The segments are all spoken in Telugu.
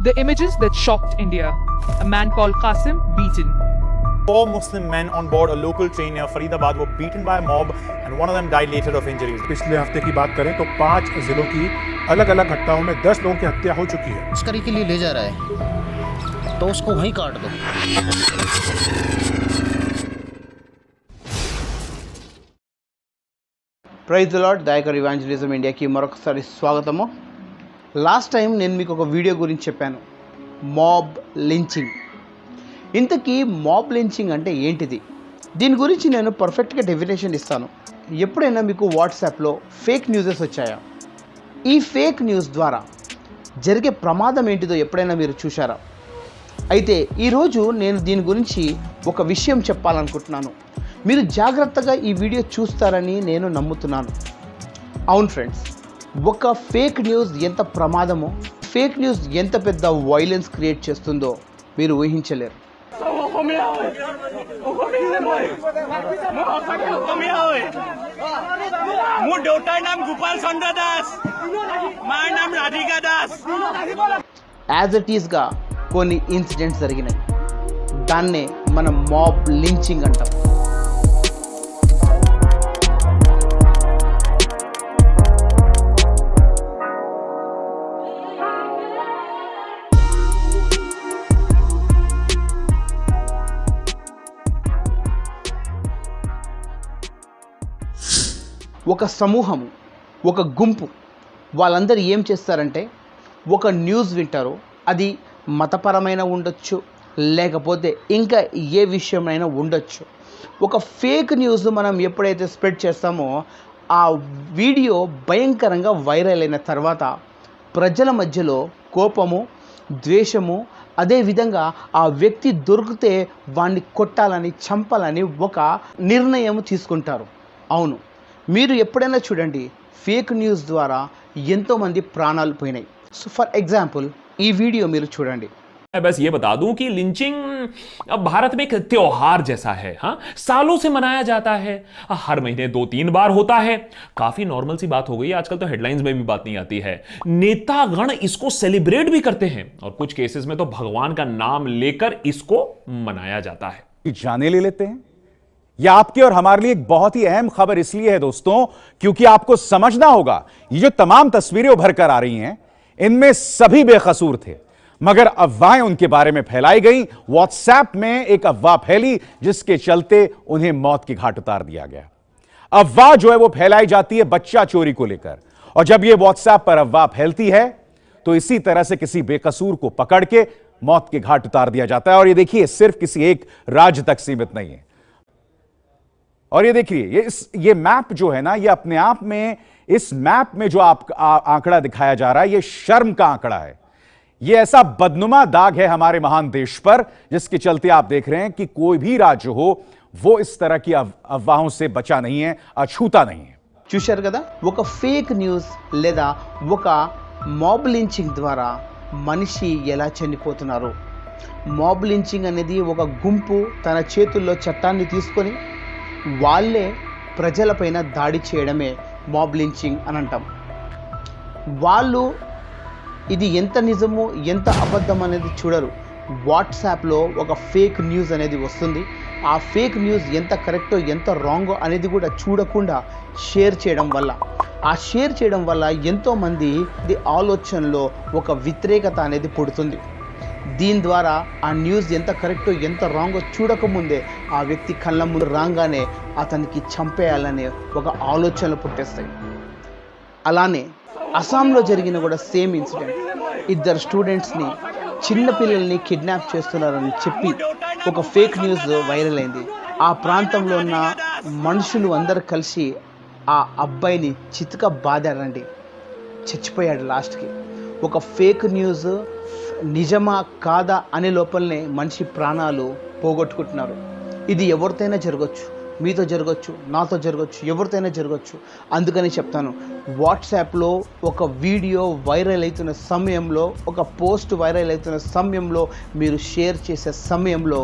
The images that shocked India. A man called Qasim beaten. Four Muslim men on board a local train near Faridabad were beaten by a mob and one of them died later of injuries. पिछले हफ्ते की बात करें तो पांच जिलों की अलग अलग घटनाओं में दस लोगों की हत्या हो चुकी है तस्करी के लिए ले जा रहा है तो उसको वहीं काट दो ప్రైజ్ లాడ్ దాయకర్ ఇవాంజలిజం ఇండియాకి మరొకసారి స్వాగతము లాస్ట్ టైం నేను మీకు ఒక వీడియో గురించి చెప్పాను. Mob lynching. ఇంతకీ మాబ్ లించింగ్ అంటే ఏంటిది? దీని గురించి నేను పర్ఫెక్ట్గా డెఫినేషన్ ఇస్తాను. ఎప్పుడైనా మీకు వాట్సాప్లో ఫేక్ న్యూసెస్ వచ్చాయా? ఈ ఫేక్ న్యూస్ ద్వారా జరిగే ప్రమాదం ఏంటిదో ఎప్పుడైనా మీరు చూశారా? అయితే ఈరోజు నేను దీని గురించి ఒక విషయం చెప్పాలనుకుంటున్నాను. మీరు జాగ్రత్తగా ఈ వీడియో చూస్తారని నేను నమ్ముతున్నాను. అవును ఫ్రెండ్స్ ఒక ఫేక్ న్యూస్ ఎంత ప్రమాదమో ఫేక్ న్యూస్ ఎంత పెద్ద వైలెన్స్ క్రియేట్ చేస్తుందో మీరు ఊహించలేరు. యాజ్ ఇట్ ఈస్గా కొన్ని ఇన్సిడెంట్స్ జరిగినాయి. దాన్నే మనం మాబ్ లించింగ్ అంటాం. ఒక సమూహము ఒక గుంపు. వాళ్ళందరూ ఏం చేస్తారంటే ఒక న్యూస్ వింటారు. అది మతపరమైన ఉండొచ్చు లేకపోతే ఇంకా ఏ విషయమైనా ఉండొచ్చు. ఒక ఫేక్ న్యూస్ మనం ఎప్పుడైతే స్ప్రెడ్ చేస్తామో ఆ వీడియో భయంకరంగా వైరల్ అయిన తర్వాత ప్రజల మధ్యలో కోపము ద్వేషము అదేవిధంగా ఆ వ్యక్తి దొరికితే వాడిని కొట్టాలని చంపాలని ఒక నిర్ణయం తీసుకుంటారు. అవును. మీరు ఎప్పుడైనా చూడండి ఫేక్ న్యూస్ ద్వారా ఎంతోమంది ప్రాణాలు పోయినాయి సో ఫర్ ఎగ్జాంపుల్ ఈ వీడియో మీరు చూడండి मैं बस ये बता दूं कि लिंचिंग अब भारत में एक त्योहार जैसा है हाँ सालों से मनाया जाता है हर महीने दो तीन बार होता है काफी नॉर्मल सी बात हो गई आजकल तो हेडलाइंस में भी बात नहीं आती है नेतागण इसको सेलिब्रेट भी करते हैं और कुछ केसेस में तो भगवान का नाम लेकर इसको मनाया जाता है की जाने ले लेते हैं यह आपके और हमारे लिए एक बहुत ही अहम खबर इसलिए है दोस्तों, क्योंकि आपको समझना होगा, ये जो तमाम तस्वीरें उभर कर आ रही हैं, इनमें सभी बेकसूर थे। मगर अफवाहें उनके बारे में फैलाई गई। व्हाट्सएप में एक अफवाह फैली, जिसके चलते उन्हें मौत की घाट उतार दिया गया। अफवाह जो है वो फैलाई जाती है बच्चा चोरी को लेकर। और जब ये व्हाट्सएप पर अफवाह फैलती है तो इसी तरह से किसी बेकसूर को पकड़ के मौत के घाट उतार दिया जाता है। और ये देखिए, सिर्फ़ किसी एक राज्य तक सीमित नहीं है। और ये देखिए ये इस ये मैप जो है ना ये अपने आप में इस मैप में जो आप आ, आंकड़ा दिखाया जा रहा है ये शर्म का आंकड़ा है ये ऐसा बदनुमा दाग है हमारे महान देश पर जिसके चलते आप देख रहे हैं कि कोई भी राज्य हो वो इस तरह की अफ- अफवाहों से बचा नहीं है अछूता नहीं है చూశారు కదా ఒక ఫేక్ న్యూస్ లేదా ఒక మాబ్ లించింగ్ ద్వారా మనిషి ఎలా చనిపోతున్నారు మాబ్ లించింగ్ అనేది ఒక గుంపు తన చేతుల్లో చట్టాన్ని తీసుకొని వాళ్ళే ప్రజలపైన దాడి చేయడమే మాబ్ లించింగ్ అని అంటాం. వాళ్ళు ఇది ఎంత నిజము ఎంత అబద్ధం అనేది చూడరు. వాట్సాప్లో ఒక ఫేక్ న్యూస్ అనేది వస్తుంది. ఆ ఫేక్ న్యూస్ ఎంత కరెక్టో ఎంత రాంగో అనేది కూడా చూడకుండా షేర్ చేయడం వల్ల. ఆ షేర్ చేయడం వల్ల ఎంతోమంది ఆలోచనలో ఒక వ్యతిరేకత అనేది పుడుతుంది. దీని ద్వారా ఆ న్యూస్ ఎంత కరెక్టో ఎంత రాంగో చూడకముందే ఆ వ్యక్తి కళ్ళ ముందు రాగానే అతనికి చంపేయాలనే ఒక ఆలోచనలు పుట్టేస్తాయి. అలానే అస్సాంలో జరిగిన కూడా సేమ్ ఇన్సిడెంట్ ఇద్దరు స్టూడెంట్స్ని చిన్నపిల్లల్ని కిడ్నాప్ చేస్తున్నారని చెప్పి ఒక ఫేక్ న్యూస్ వైరల్ అయింది. ఆ ప్రాంతంలో ఉన్న మనుషులు అందరు కలిసి ఆ అబ్బాయిని చితక బాధారండి చచ్చిపోయాడు లాస్ట్కి ఒక ఫేక్ న్యూస్ నిజమా కాదా అనే లోపలనే మనిషి ప్రాణాలు పోగొట్టుకుంటున్నారు. ఇది ఎవరితోనైనా జరగచ్చు మీతో జరగచ్చు నాతో జరగచ్చు ఎవరితోనైనా జరగచ్చు. అందుకని చెప్తాను వాట్సాప్లో ఒక వీడియో వైరల్ అవుతున్న సమయంలో ఒక పోస్ట్ వైరల్ అవుతున్న సమయంలో మీరు షేర్ చేసే సమయంలో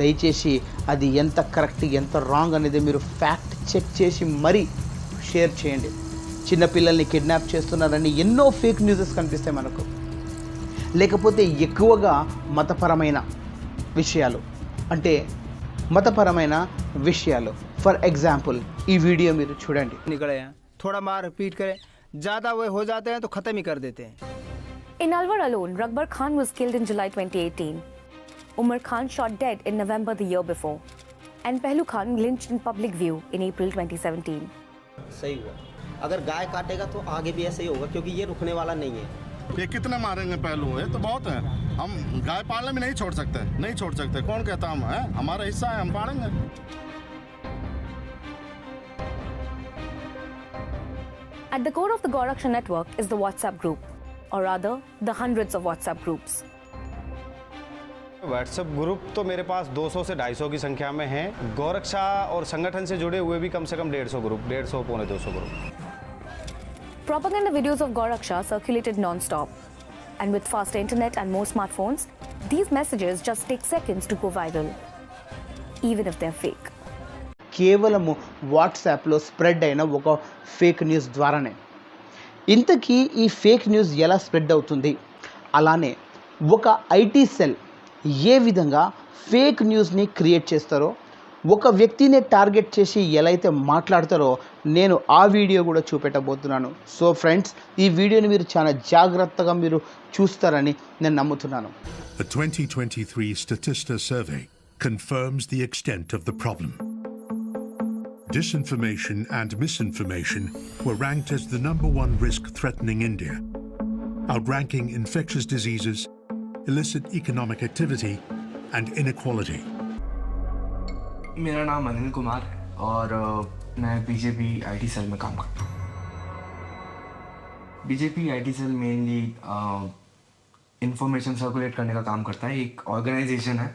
దయచేసి అది ఎంత కరెక్ట్ ఎంత రాంగ్ అనేది మీరు ఫ్యాక్ట్ చెక్ చేసి మరీ షేర్ చేయండి. చిన్నపిల్లల్ని కిడ్నాప్ చేస్తున్నారని ఎన్నో ఫేక్ న్యూసెస్ కనిపిస్తాయి మనకు లేకపోతే ఎక్కువగా మతపరమైన విషయాలు అంటే మతపరమైన విషయాలు ఫర్ ఎగ్జాంపుల్ ఈ వీడియో మీరు చూడండి निकले हैं थोड़ा मार पीट करें ज़्यादा वो हो जाते हैं तो ख़त्म ही कर देते हैं In Alwar alone, Rakbar Khan was killed in July 2018. Umar Khan shot dead in November the year before. And Pehlu Khan lynched in public view in April 2017. सही हुआ अगर गाय काटेगा तो आगे भी ऐसे ही होगा क्योंकि ये रुकने वाला नहीं है। ये कितने मारेंगे पहलू है? तो बहुत है। हम गाय पालने में नहीं छोड़ सकते नहीं छोड़ सकते। कौन कहता हम है? हमारा हिस्सा है हम पालेंगे। At the core of the Goraksha network is the WhatsApp group, or rather, the hundreds of WhatsApp groups. WhatsApp group तो मेरे पास 200 से 250 की संख्या में हैं। गौरक्षा और संगठन से जुड़े हुए भी कम से कम 150 ग्रुप 150 पौने 200 group Propaganda videos of Goraksha circulated non-stop. And with faster internet and more smartphones, these messages just take seconds to go viral, even if they're fake. కేవలము వాట్సాప్లో స్ప్రెడ్ అయిన ఒక ఫేక్ న్యూస్ ద్వారానే ఇంతకీ ఈ ఫేక్ న్యూస్ ఎలా స్ప్రెడ్ అవుతుంది అలానే ఒక ఐటీ సెల్ ఏ విధంగా ఫేక్ న్యూస్ని క్రియేట్ చేస్తారో ఒక వ్యక్తిని టార్గెట్ చేసి ఎలా అయితే మాట్లాడతారో నేను ఆ వీడియో కూడా చూపెట్టబోతున్నాను సో ఫ్రెండ్స్ ఈ వీడియోని మీరు చాలా జాగ్రత్తగా మీరు చూస్తారని నేను నమ్ముతున్నాను A 2023 Statista survey confirms the extent of the problem. Disinformation and misinformation were ranked as the number one risk threatening India, outranking infectious diseases, illicit economic activity, and inequality. मेरा नाम अनिल कुमार है और मैं बीजेपी आईटी सेल में काम करता हूँ। BJP IT cell mainly information circulate करने का काम करता है। एक ऑर्गेनाइजेशन है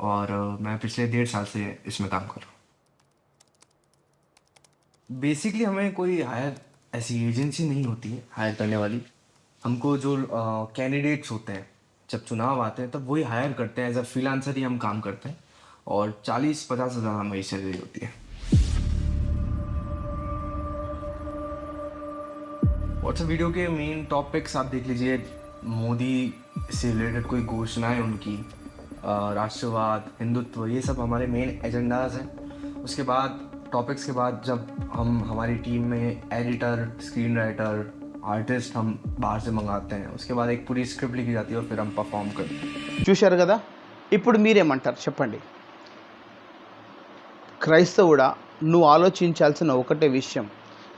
और मैं पिछले डेढ़ साल से इसमें काम कर रहा हूँ। बेसिकली हमें कोई हायर ऐसी एजेंसी नहीं होती है हायर करने वाली। हमको जो कैंडिडेट्स होते हैं, जब चुनाव आते हैं, तब वही हायर करते हैं। एज अ फ्रीलांसर ही हम काम करते हैं। और चालीस पचास हज़ार हमारी सैलरी होती है व्हाट्सएप वीडियो के मेन टॉपिक्स आप देख लीजिए मोदी से रिलेटेड कोई घोषणाएं उनकी अ, राष्ट्रवाद हिंदुत्व ये सब हमारे मेन एजेंडाज हैं उसके बाद टॉपिक्स के बाद जब हम हमारी टीम में एडिटर स्क्रीन राइटर आर्टिस्ट हम बाहर से मंगाते हैं उसके बाद एक पूरी स्क्रिप्ट लिखी जाती है और फिर हम परफॉर्म करते हैं చూశారు కదా ఇప్పుడు మీరేమంటారు చెప్పండి క్రైస్తవుడా నువ్వు ఆలోచించాల్సిన ఒకటే విషయం.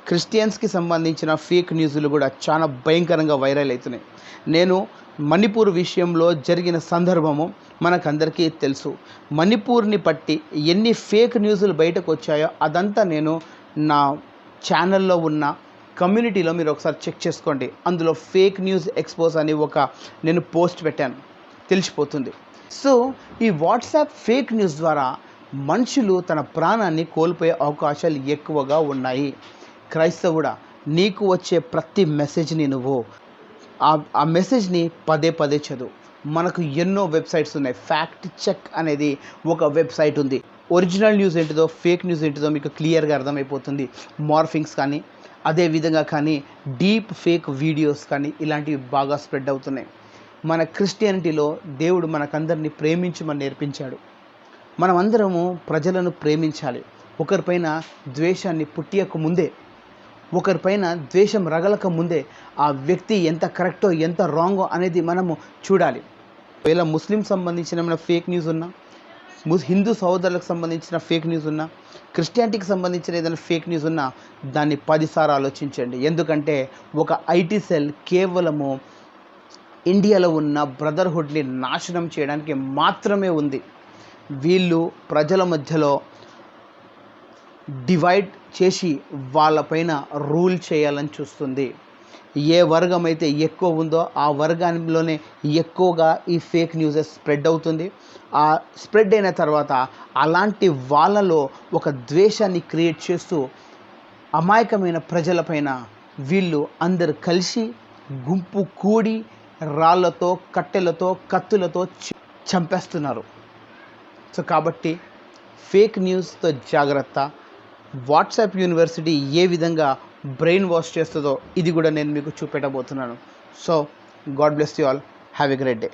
క్రిస్టియన్స్కి సంబంధించిన ఫేక్ న్యూస్లు కూడా చాలా భయంకరంగా వైరల్ అవుతున్నాయి నేను మణిపూర్ విషయంలో జరిగిన సందర్భము మనకందరికీ తెలుసు. మణిపూర్ని బట్టి ఎన్ని ఫేక్ న్యూస్లు బయటకు వచ్చాయో అదంతా నేను నా ఛానల్లో ఉన్న కమ్యూనిటీలో మీరు ఒకసారి చెక్ చేసుకోండి. అందులో ఫేక్ న్యూస్ ఎక్స్పోజ్ అని ఒక నేను పోస్ట్ పెట్టాను. తెలిసిపోతుంది. సో ఈ వాట్సాప్ ఫేక్ న్యూస్ ద్వారా మనుషులు తన ప్రాణాన్ని కోల్పోయే అవకాశాలు ఎక్కువగా ఉన్నాయి. క్రైస్తవుడా నీకు వచ్చే ప్రతి మెసేజ్ని నువ్వు. ఆ- ఆ మెసేజ్ని పదే పదే చదువు. మనకు ఎన్నో వెబ్సైట్స్ ఉన్నాయి. ఫ్యాక్ట్ చెక్ అనేది ఒక వెబ్సైట్ ఉంది. ఒరిజినల్ న్యూస్ ఏంటిదో ఫేక్ న్యూస్ ఏంటిదో మీకు క్లియర్గా అర్థమైపోతుంది. మార్ఫింగ్స్ కానీ అదేవిధంగా కానీ డీప్ ఫేక్ వీడియోస్ కానీ ఇలాంటివి బాగా స్ప్రెడ్ అవుతున్నాయి. మన క్రిస్టియానిటీలో దేవుడు మనకందరినీ ప్రేమించమని నేర్పించాడు. మనమందరము ప్రజలను ప్రేమించాలి. ఒకరిపైన ద్వేషాన్ని పుట్టియక ముందే ఒకరిపైన ద్వేషం రగలక ముందే ఆ వ్యక్తి ఎంత కరెక్టో ఎంత రాంగో అనేది మనము చూడాలి. ఒకవేళ ముస్లిం సంబంధించిన ఫేక్ న్యూస్ ఉన్నా హిందూ సహోదరులకు సంబంధించిన ఫేక్ న్యూస్ ఉన్నా క్రిస్టియానిటీకి సంబంధించిన ఏదైనా ఫేక్ న్యూస్ ఉన్నా దాన్ని పదిసార్లు ఆలోచించండి. ఎందుకంటే ఒక ఐటీ సెల్ కేవలము ఇండియాలో ఉన్న బ్రదర్హుడ్ని నాశనం చేయడానికి మాత్రమే ఉంది. వీళ్ళు ప్రజల మధ్యలో డివైడ్ చేసి వాళ్ళపైన రూల్ చేయాలని చూస్తుంది. ఏ వర్గం అయితే ఎక్కువ ఉందో ఆ వర్గంలోనే ఎక్కువగా ఈ ఫేక్ న్యూస్ స్ప్రెడ్ అవుతుంది. ఆ స్ప్రెడ్ అయిన తర్వాత అలాంటి వాళ్ళలో ఒక ద్వేషాన్ని క్రియేట్ చేస్తూ అమాయకమైన ప్రజలపైన వీళ్ళు అందరు కలిసి గుంపు కూడి రాళ్ళతో కట్టెలతో కత్తులతో చంపేస్తున్నారు. సో కాబట్టి ఫేక్ న్యూస్తో జాగ్రత్త. వాట్సాప్ యూనివర్సిటీ ఏ విధంగా బ్రెయిన్ వాష్ చేస్తుందో ఇది కూడా నేను మీకు చూపెట్టబోతున్నాను. So God bless you all. Have a great day.